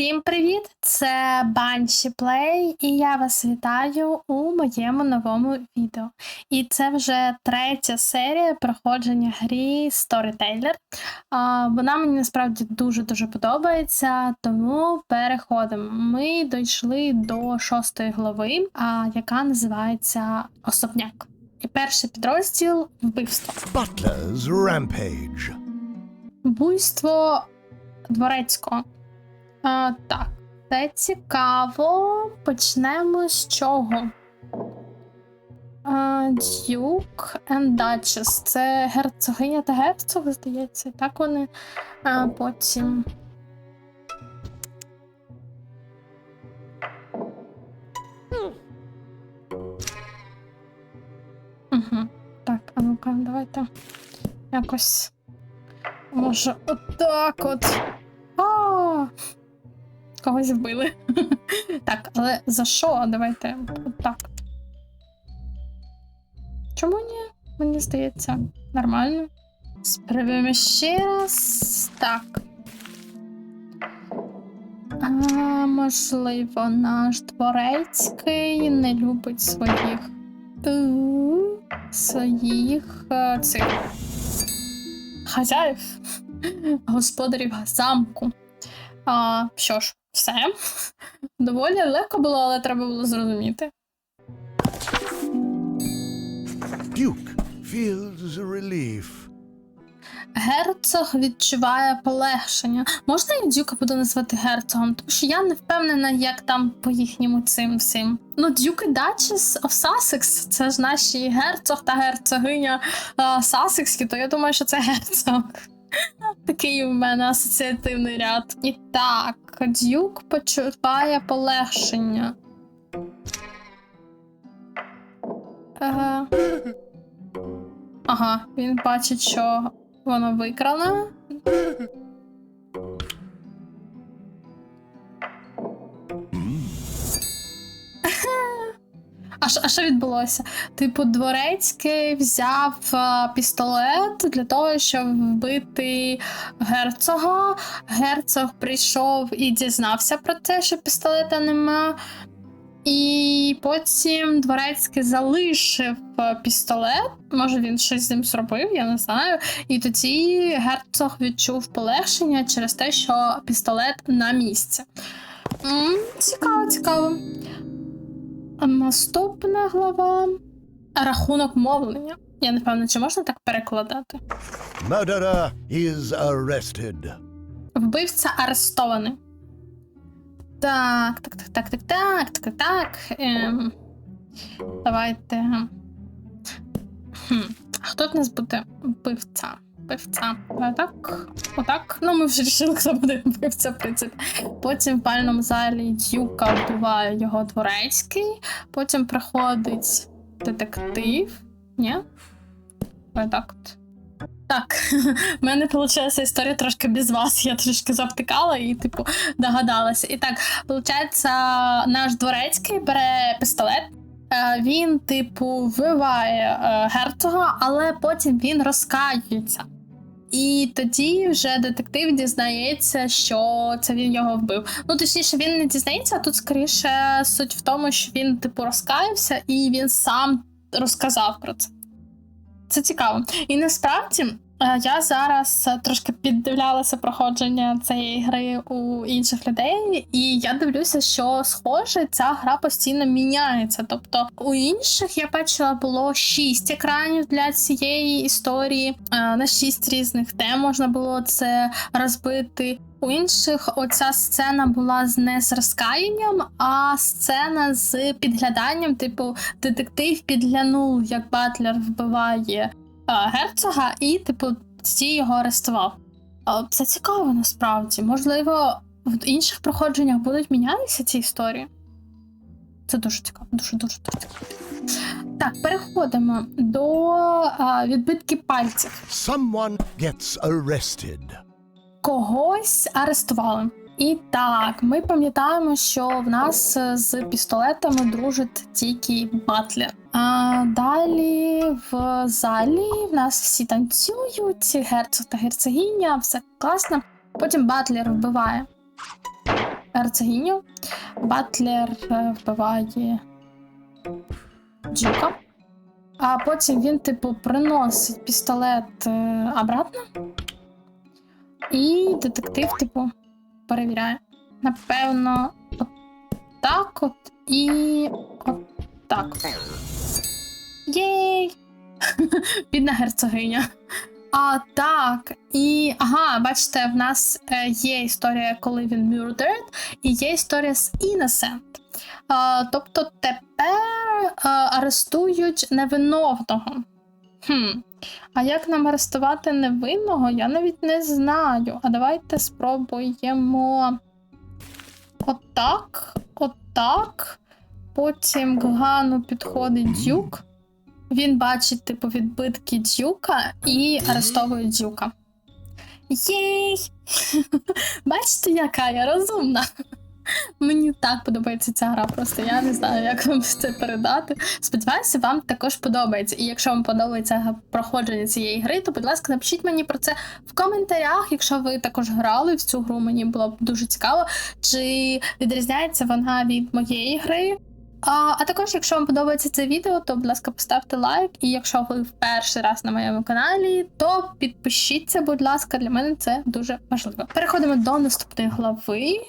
Всім привіт! Це Банші Плей, і я вас вітаю у моєму новому відео. І це вже третя серія проходження грі Storyteller. Вона мені насправді дуже-дуже подобається, тому переходимо. Ми дійшли до шостої глави, яка називається Особняк. І перший підрозділ вбивство. Butler's Rampage. Вбивство дворецького. А, так, це цікаво. Почнемо з чого? Duke and Duchess. Це герцогиня та герцог, здається. Так вони. А, потім. Угу. Так, а ну-ка, давайте якось. Може, отак от. А! Когось вбили. так, але за що? Давайте отак. Чому ні? Мені здається, нормально. Спробуємо ще раз. Так. А, можливо, наш дворецький не любить своїх. Своїх е, цих хазяїв, господарів замку. А, що ж, все. Доволі легко було, але треба було зрозуміти. Duke feels relief. Герцог відчуває полегшення. Можна я дюка буду назвати герцогом? Тому що я не впевнена, як там по їхньому цим всім. Ну, Дюк і Дачес of Sussex, це ж наші герцог та герцогиня а, Сасекські, то я думаю, що це герцог. Такий у мене асоціативний ряд. І так, Дюк почуває полегшення. Ага. Ага, він бачить, що воно викрано. А що, відбулося? Типу, дворецький взяв а, пістолет для того, щоб вбити герцога. Герцог прийшов і дізнався про те, що пістолета нема. І потім дворецький залишив е, пістолет. Може, він щось з ним зробив, я не знаю. І тоді герцог відчув полегшення через те, що пістолет на місці. Цікаво, цікаво. Наступна глава. Рахунок мовлення. Я не певна, чи можна так перекладати. Murderer is arrested. Вбивця арестований. Так, так, так, так, так, так, так, так. Ем, давайте. Хм. А хто в нас буде вбивця? Вбивця. Так, отак. Ну, ми вже рішили, хто буде вбивця, в принципі. Потім в бальному залі Дюка вбиває його дворецький. Потім приходить детектив. Ні? Давай так от. Так, в мене вийшла історія трошки без вас. Я трошки завтикала і, типу, догадалася. І так, виходить, наш дворецький бере пістолет. е, Він, типу, вбиває е, герцога, але потім він розкаюється. І тоді вже детектив дізнається, що це він його вбив. Ну, точніше, він не дізнається, а тут скоріше суть в тому, що він, типу, розкаявся і він сам розказав про це. Це цікаво. І насправді я зараз е, трошки піддивлялася проходження цієї гри у інших людей, і я дивлюся, що схоже, ця гра постійно міняється. Тобто у інших я бачила було шість екранів для цієї історії е, на шість різних тем можна було це розбити. У інших оця сцена була з не з розкаянням, а сцена з підгляданням, типу, детектив підглянув, як Батлер вбиває герцога, і, типу, ті його арестував. Це цікаво насправді. Можливо, в інших проходженнях будуть мінятися ці історії. Це дуже цікаво, дуже дуже дуже цікаво. Так, переходимо до а, відбитків пальців. Someone gets arrested. когось арестували. І так, ми пам'ятаємо, що в нас е, з пістолетами дружить тільки Батлер. А далі в залі в нас всі танцюють, герцог та герцогиня, все класно. Потім Батлер вбиває герцогиню. Батлер е, вбиває Джука. А потім він, типу, приносить пістолет е, обратно. І детектив, типу, перевіряє. Напевно, от так от і от так. Єй! Бідна герцогиня. А, так. І ага, бачите, в нас е, є історія, коли він murdered, і є історія з Innocent. А, тобто тепер а, арестують невиновного. Хм. А як нам арестувати невинного, я навіть не знаю. А давайте спробуємо отак, отак. Потім к Гану підходить дюк. Він бачить, типу, відбитки дюка і арестовує дюка. Єй! Бачите, яка я розумна. Мені так подобається ця гра, просто я не знаю, як вам це передати. Сподіваюся, вам також подобається. І якщо вам подобається проходження цієї гри, то, будь ласка, напишіть мені про це в коментарях. Якщо ви також грали в цю гру, мені було б дуже цікаво, чи відрізняється вона від моєї гри. А, а також, якщо вам подобається це відео, то, будь ласка, поставте лайк. І якщо ви в перший раз на моєму каналі, то підпишіться, будь ласка, для мене це дуже важливо. Переходимо до наступної глави.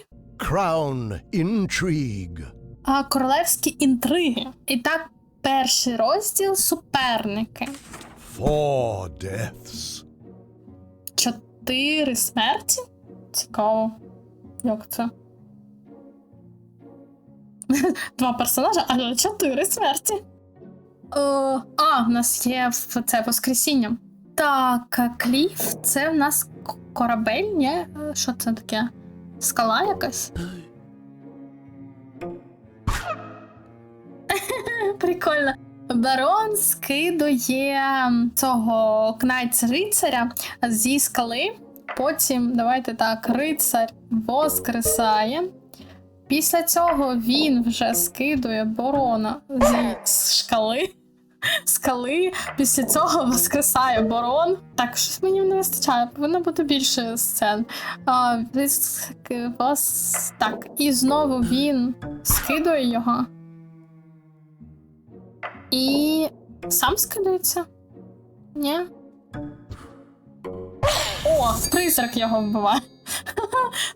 Crown intrigue. А, королевські інтриги. І так, перший розділ суперники. Four deaths. Чотири смерті? Цікаво. Як це? Два персонажа, але чотири смерті. О, а, в нас є це Воскресіння. Так, Кліф, це в нас корабель, ні? Е, Що це таке? Скала якась? Прикольно. Барон скидує цього кнайця рицаря зі скали. Потім, давайте так, рицар воскресає. Після цього він вже скидує борона зі скали. Скали. Після цього воскресає борон. Так, щось мені не вистачає, повинно бути більше сцен. А, вос... Так, і знову він скидує його. І сам скидується? Ні? О, призрак його вбиває.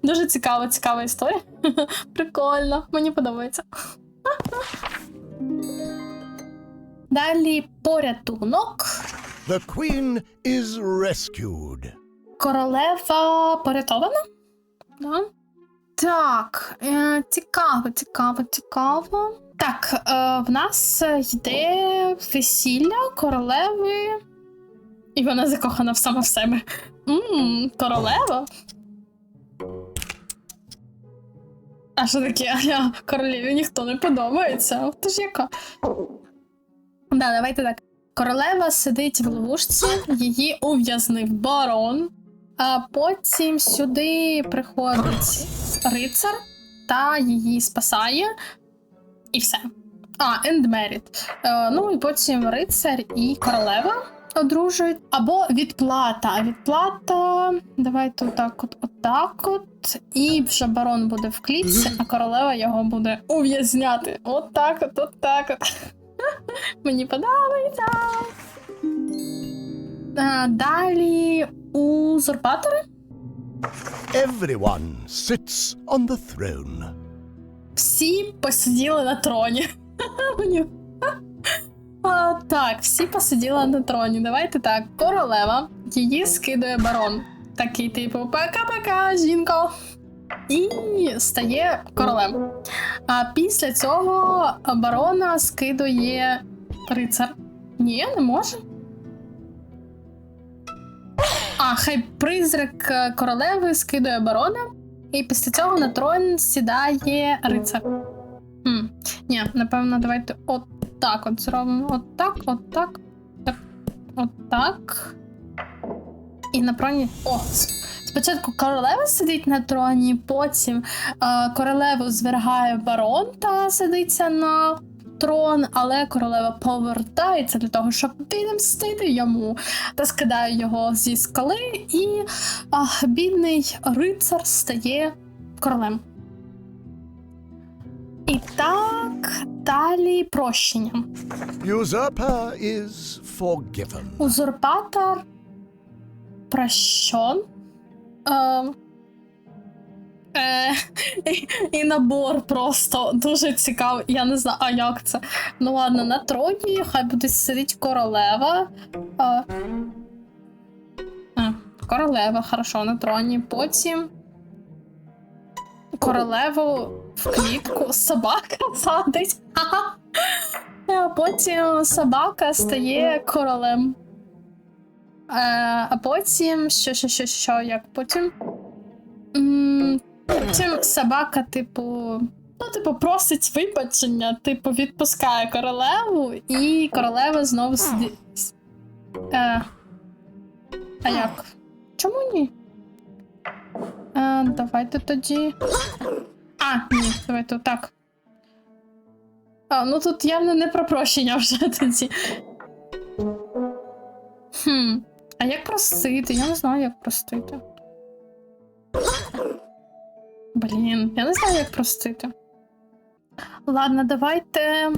Дуже цікава, цікава історія. Прикольно, мені подобається. Далі порятунок. The queen is rescued. Королева порятована? Да? Так, е, цікаво, цікаво, цікаво. Так, е, в нас йде весілля королеви. І вона закохана в сама в себе. Ммм, королева. А що таке? Королеві ніхто не подобається. От ти ж яка. Да, давайте так. Королева сидить в ловушці, її ув'язнив барон. А потім сюди приходить рицар та її спасає. І все. А, and married. Е, ну і потім рицар і королева одружують. Або відплата. Відплата. Давайте отак от, отак от. І вже барон буде в клітці, а королева його буде ув'язняти. Отак от, отак от. Мені подобається. А, далі узурпатори. Everyone sits on the throne. Всі посиділи на троні. А, так, всі посиділи на троні. Давайте так. Королева, її скидує барон. Такий, типу, пока-пока, жінко. І стає королем. А після цього барона скидує рицар. Ні, не може. А, хай призрак е, королеви скидує барона, і після цього на трон сідає рицар. Хм. Ні, напевно, давайте отак от зробимо. Отак, отак, так, отак. І на троні. О! Спочатку королева сидить на троні, потім е, королеву звергає барон та сидиться на трон, але королева повертається для того, щоб відомстити йому та скидає його зі скали, і а, бідний рицар стає королем. І так далі прощення. Usurper is forgiven. Узурпатор прощен. Е, е, і, набор просто дуже цікавий. Я не знаю, а як це. Ну ладно, на троні хай буде сидить королева. Е, а, королева, хорошо, на троні. Потім королеву в клітку собака садить. А потім собака стає королем. Е, а потім. Що, що, що, що, як потім? Потім собака, типу. Ну, типу, просить вибачення, типу, відпускає королеву, і королева знову сидить. Е, а як? Чому ні? Е, давайте тоді. А, ні, давайте отак. А, ну тут явно не про прощення вже тоді. Хм. А як простити? Я не знаю, як простити. Блін, я не знаю, як простити. Ладно, давайте.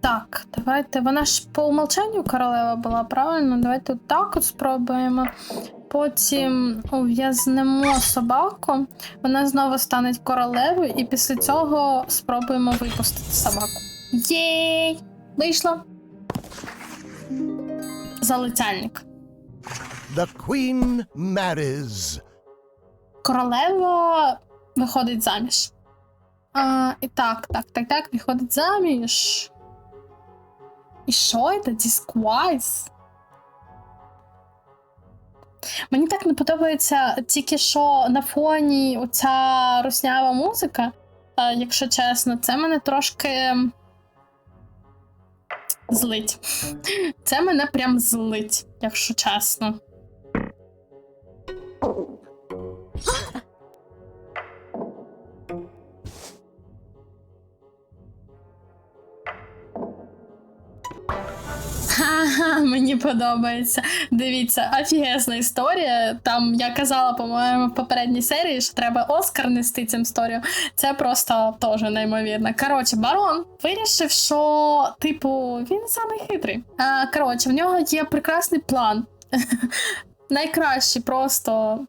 Так, давайте. Вона ж по умолчанню королева була, правильно? Давайте так от спробуємо. Потім ув'язнемо собаку, вона знову стане королевою, і після цього спробуємо випустити собаку. Єй! Вийшло. Залицяльник. The queen marries. Королева виходить заміж. А, і так, так, так, так, виходить заміж. І що це? Дісквайз? Мені так не подобається тільки що на фоні оця руснява музика, якщо чесно, це мене трошки злить. Це мене прям злить, якщо чесно. Мені подобається. Дивіться, офігезна історія. Там я казала, по-моєму, в попередній серії, що треба Оскар нести цим історію. Це просто теж неймовірно. Коротше, барон вирішив, що, типу, він самий хитрий. А, коротше, в нього є прекрасний план. Найкращий просто.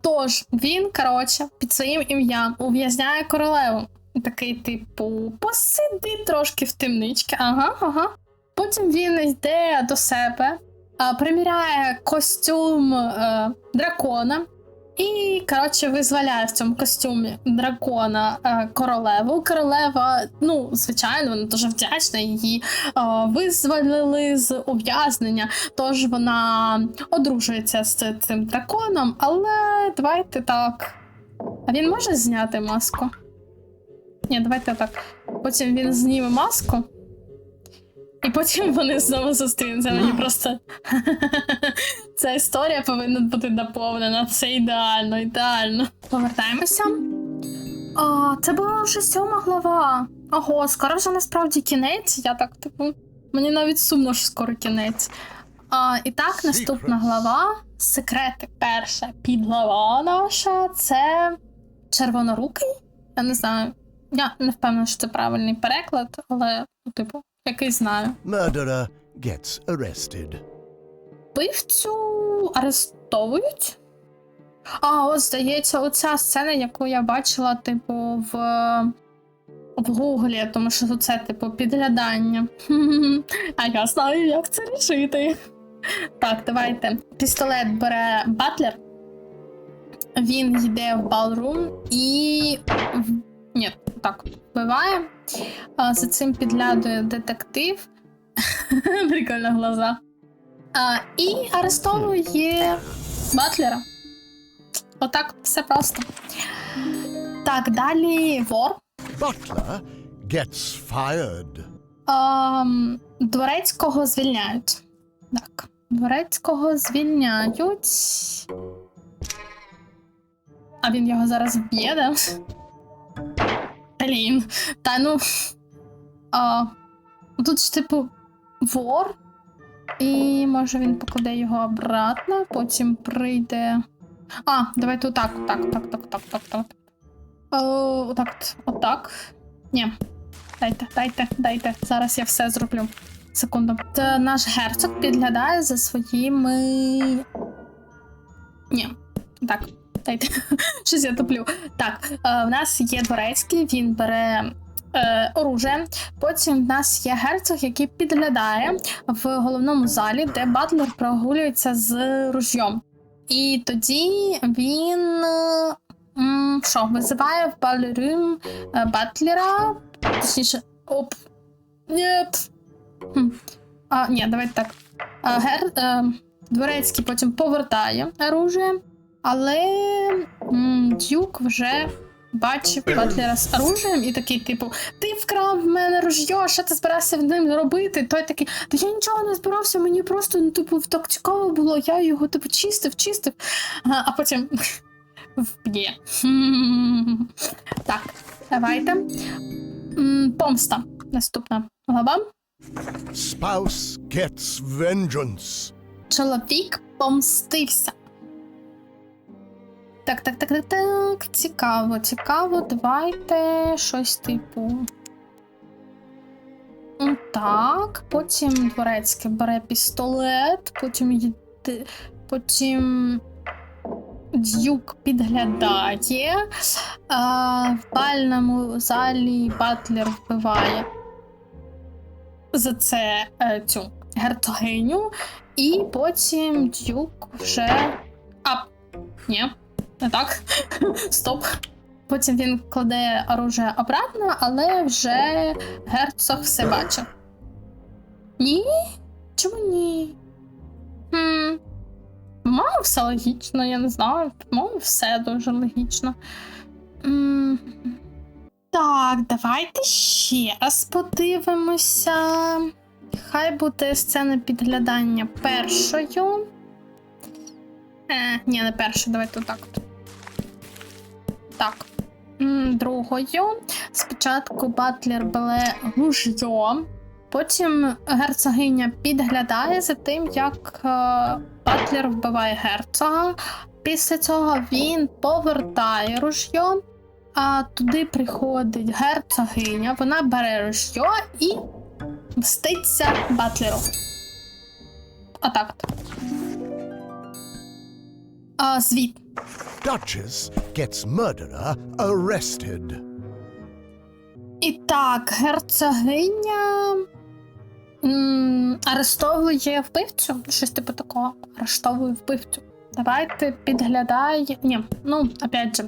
Тож він, коротше, під своїм ім'ям ув'язняє королеву. Такий, типу, посиди трошки в темничці, Ага, ага. Потім він йде до себе, приміряє костюм е, дракона і, коротше, визволяє в цьому костюмі дракона е, королеву. Королева, ну, звичайно, вона дуже вдячна. Її е, визволили з ув'язнення, тож вона одружується з цим драконом, але давайте так. А він може зняти маску? Ні, давайте так. Потім він зніме маску. І потім вони знову зустрінуться. Мені просто ця історія повинна бути наповнена. Це ідеально, ідеально. Повертаємося. А, це була вже сьома глава. Ого, скоро вже насправді кінець. Я так, типу, мені навіть сумно, що скоро кінець. А, і так, наступна глава. Секрети. Перша підглава наша це червонорукий. Я не знаю. Я не впевнена, що це правильний переклад, але, ну, типу, який знаю. Murderer gets arrested. Вбивцю арестовують. А, от здається, оця сцена, яку я бачила, типу, в, в Гуглі, тому що це, типу, підглядання. А я знаю, як це рішити. Так, давайте. Пістолет бере Батлер. Він йде в балрум і. Ні, так, вбиває. А, за цим підглядує детектив. Прикольно глаза. А, і арестовує Батлера. Отак все просто. Так, далі вор. Butler gets fired. Ам, дворецького звільняють. Так, дворецького звільняють. А він його зараз вб'є, да? Блін. Та ну. А, тут ж, типу, вор. І може він покладе його обратно, потім прийде. А, давайте отак, отак, так, так, так, так, так. Отак, отак. Ні. дайте, дайте, дайте. Зараз я все зроблю. Секунду. Та наш герцог підглядає за своїми. Ні, так, дайте. Щось я туплю. Так, е, в нас є дворецький, він бере. Е, оружие. Потім в нас є герцог, який підглядає в головному залі, де Батлер прогулюється з ружьом. І тоді він е, що, визиває в балерин Батлера. Точніше, оп. Нет. А, ні, давайте так. Гер, дворецький потім повертає оружие, але м, Дюк вже бачив Батлера з оружием і такий, типу, ти вкрав в мене ружьо, що ти збирався в ним робити? Той такий, та я нічого не збирався, мені просто ну, типу, так цікаво було, я його типу чистив, чистив, а, а потім вб'є. Так, давайте. Помста. Наступна глава. Spouse gets vengeance. Чоловік помстився. Так, так, так, так, так. Цікаво, цікаво. Давайте щось типу. Так, потім дворецький бере пістолет, потім їде, потім дюк підглядає. А, в бальному залі Батлер вбиває за це е, цю герцогиню, і потім дюк вже. А, ні, не так. Стоп. Потім він кладе оружие обратно, але вже герцог все бачив. Ні? Чому ні? Хм. Мало все логічно, я не знаю. Мало все дуже логічно. М, Так, давайте ще раз подивимося. Хай буде сцена підглядання першою. Е, ні, не першою, давайте отак. от. Так. Другою. Спочатку Батлер бере ружьо, потім герцогиня підглядає за тим, як е, Батлер вбиває герцога. Після цього він повертає ружьо, а туди приходить герцогиня, вона бере ружьо і мститься Батлеру. Отак звіт. Duchess gets murderer arrested. І так, герцогиня м, арештовує вбивцю. Щось типу такого. Арештовує вбивцю. Давайте підглядає. Ні, ну, опять же,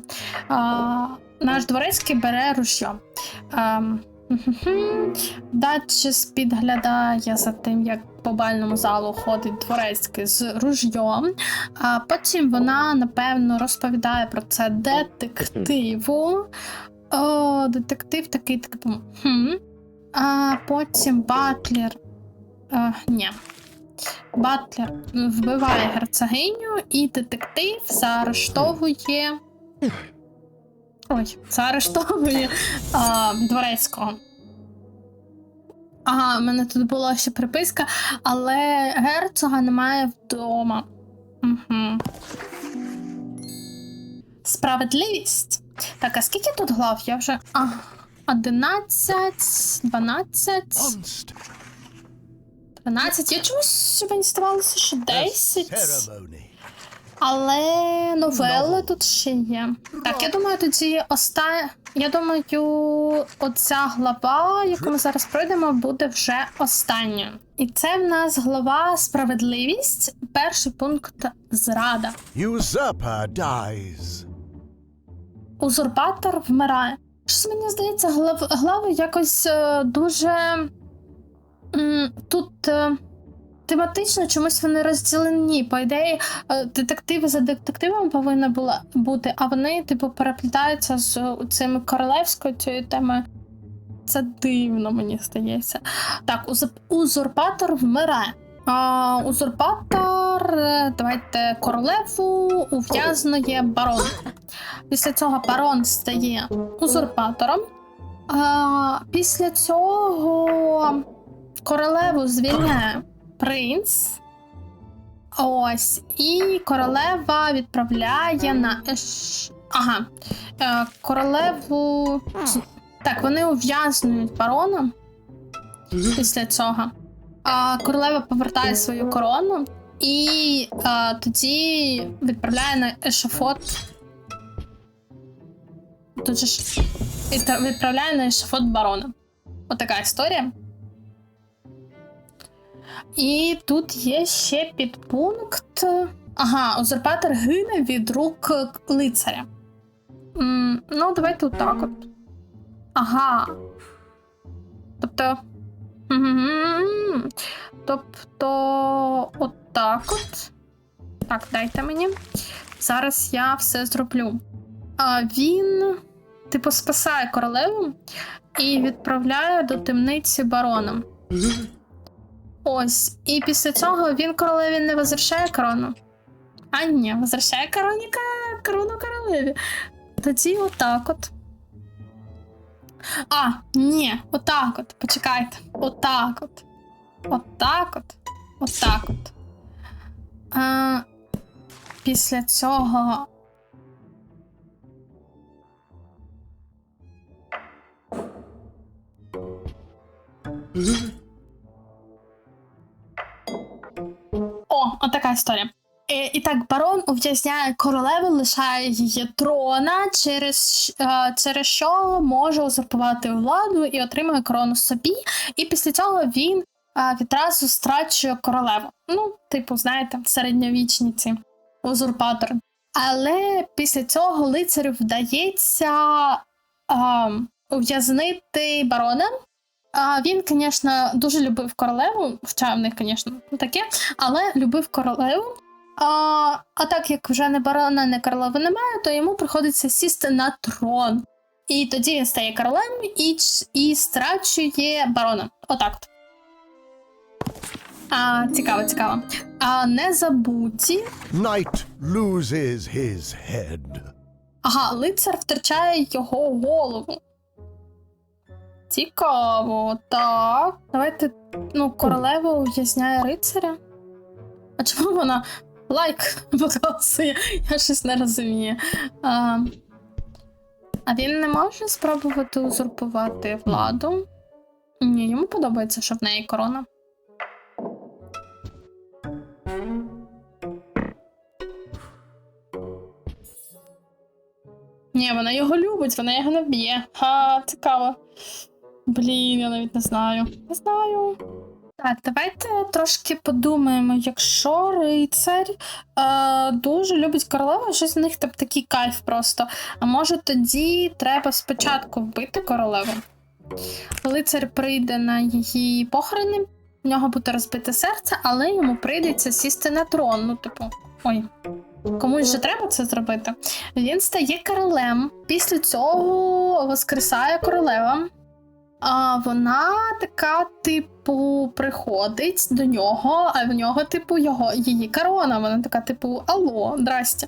а, наш дворецький бере ружьо. А, Датчис підглядає за тим, як по бальному залу ходить дворецький з ружьом. А потім вона, напевно, розповідає про це детективу. О, детектив такий типу. Хм. А потім Батлер. А, ні. Батлер вбиває герцогиню, і детектив заарештовує. Ой, заарештовує а, дворецького. Ага, в мене тут була ще приписка, але герцога немає вдома. Угу. Справедливість. Так, а скільки тут глав? Я вже. А, 11, 12, 13. Я чомусь мені здавалося, що 10. Але новели тут ще є. Так, я думаю, тоді оста... Я думаю, оця глава, яку ми зараз пройдемо, буде вже останньою. І це в нас глава справедливість. Перший пункт зрада. Usurper dies. Узурпатор вмирає. Щось мені здається, глав... глави якось е, дуже м, тут е, тематично чомусь вони розділені. По ідеї, е, детективи за детективом повинна була бути, а вони, типу, переплітаються з цими королевською цією темою. Це дивно, мені здається. Так, узурпатор вмирає. А, узурпатор, е, давайте королеву ув'язнує барон. Після цього барон стає узурпатором. А, після цього королеву звільняє принц. Ось. І королева відправляє на. Ага. Е, королеву. Так, вони ув'язнюють барона після цього. А королева повертає свою корону і а, тоді відправляє на ешафот. Тут же ж відправляє на ешафот барона. Отака історія. І тут є ще підпункт. Ага, узурпатор гине від рук лицаря. М, ну, давайте отак от. Ага. Тобто. М, Тобто, отак от. Так, дайте мені. Зараз я все зроблю. А він, типу, спасає королеву і відправляє до темниці барона. Ось. І після цього він королеві не возвращає корону. А ні, возвращає короніка корону королеві. Тоді отак от. А, ні, отак от. Почекайте. Отак от. Отак от. Отак от. А, після цього. О, отака історія. І, і так, барон ув'язняє королеву, лишає її трона, через, е, через що може узурпувати владу і отримує корону собі. І після цього він е, відразу страчує королеву. Ну, типу, знаєте, середньовічні ці узурпатори. Але після цього лицарю вдається е, ув'язнити барона. А він, звісно, дуже любив королеву, хоча в них, звісно, таке, але любив королеву. А, а так як вже не барона, не королеви немає, то йому приходиться сісти на трон. І тоді він стає королем і, і страчує барона. Отак. от. А, цікаво, цікаво. А не забуті. Knight loses his head. Ага, лицар втрачає його голову. Цікаво, так. Давайте, ну, королева ув'язняє рицаря. А чому вона лайк показує? Я щось не розумію. А, а він не може спробувати узурпувати владу? Ні, йому подобається, що в неї корона. Ні, вона його любить, вона його не б'є. Ха, цікаво. Блін, я навіть не знаю. Не знаю. Так, давайте трошки подумаємо, якщо рицар е, дуже любить королеву, щось в них там такий кайф просто. А може тоді треба спочатку вбити королеву? Лицар прийде на її похорони, в нього буде розбите серце, але йому прийдеться сісти на трон. Ну, типу, ой. Комусь же треба це зробити. Він стає королем. Після цього воскресає королева. А вона така, типу, приходить до нього, а в нього, типу, його, її корона. Вона така, типу, алло, здрасте.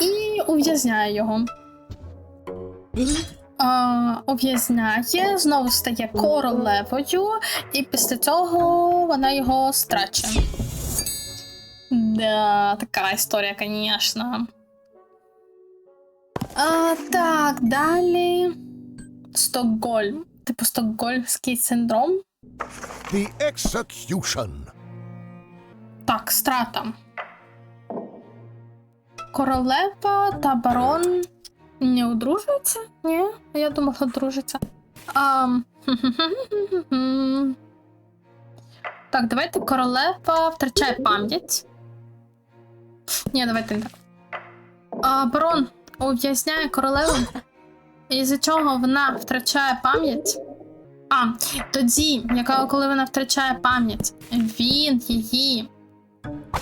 І ув'язняє його. Ув'язняє, знову стає королевою, і після цього вона його страчує. Да, така історія, звісно. Так, далі. Стокгольм. Типу стокгольмський синдром. The execution. Так, страта. Королева та барон не одружуються? Ні, я думала, одружаться. А... Так, давайте королева втрачає пам'ять. Ні, давайте не так. А, барон ув'язняє королеву. Із-за чого вона втрачає пам'ять. А, тоді, коли вона втрачає пам'ять, він її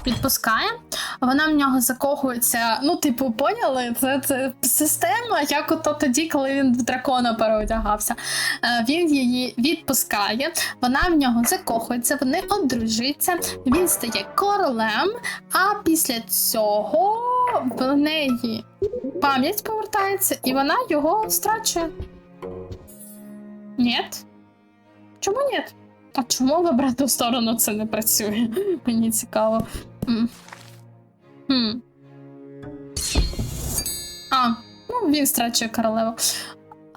відпускає, вона в нього закохується. Ну, типу, поняли? Це, це система, як ото тоді, коли він в дракона переодягався. Е, Він її відпускає, вона в нього закохується, вони одружуються, він стає королем, а після цього в неї пам'ять повертається, і вона його страчує. Ні? Чому ні? А чому в обратну сторону це не працює? Мені цікаво. М. Хм. А, ну він страчує королеву.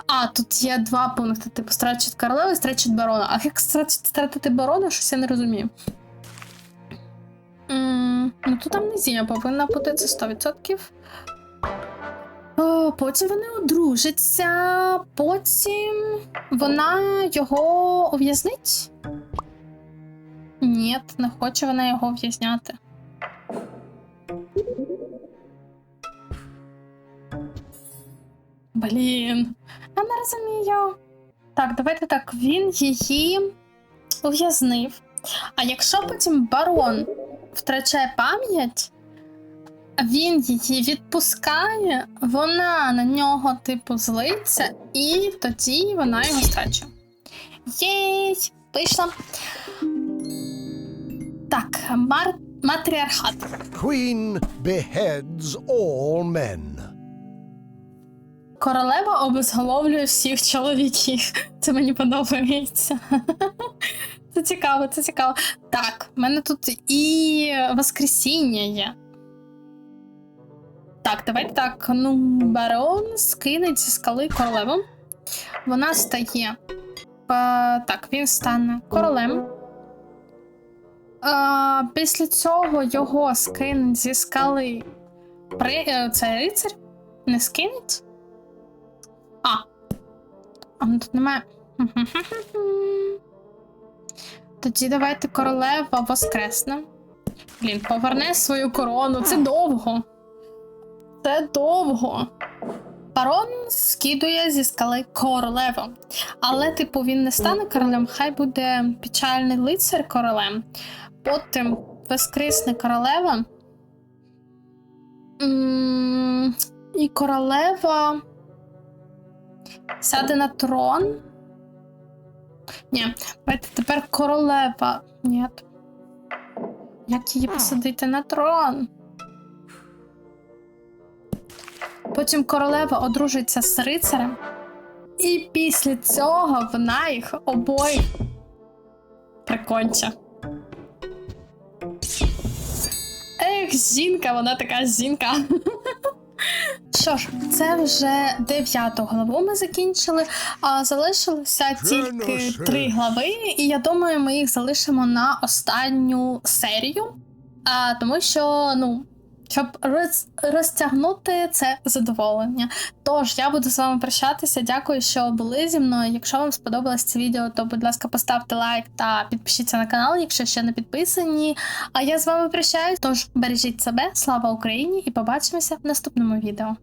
А, тут є два пункти: типу страчить королеву і страчить барона. А як стратити барона, щось я не розумію. М, ну тут амнезія повинна бути це 100%. О, потім вони одружаться, потім вона його ув'язнить? Ні, не хоче вона його ув'язняти. Блін, я не розумію. Так, давайте так. Він її ув'язнив. А якщо потім барон втрачає пам'ять, він її відпускає, вона на нього, типу, злиться, і тоді вона його страчує. Єй, вийшла. Так, мар... матріархат. Queen beheads all men. Королева обезголовлює всіх чоловіків. Це мені подобається. Це цікаво, це цікаво. Так, в мене тут і Воскресіння є. Так, давайте так. Ну, барон скине зі скали королеву. Вона стає. Е, так, він стане королем. Е, після цього його скинуть зі скали. При, е, це рицар? Не скинуть? А. А ну тут немає. Тоді давайте королева воскресне. Блін, поверне свою корону. Це довго. Це довго. Барон скидує зі скали королеву. Але, типу, він не стане королем, хай буде печальний лицар королем. Потім воскресне королева. І королева сяде на трон. Ні, давайте тепер королева. Ні. Як її посадити на трон? Потім королева одружиться з рицарем. І після цього вона їх обоїх приконче. Ех, жінка, вона така жінка. Що ж, це вже дев'яту главу ми закінчили, а залишилося тільки три глави, і я думаю, ми їх залишимо на останню серію. А, тому що, ну, щоб роз, розтягнути це задоволення. Тож я буду з вами прощатися. Дякую, що були зі мною. Якщо вам сподобалось це відео, то будь ласка, поставте лайк та підпишіться на канал, якщо ще не підписані. А я з вами прощаюсь. Тож бережіть себе, слава Україні, і побачимося в наступному відео.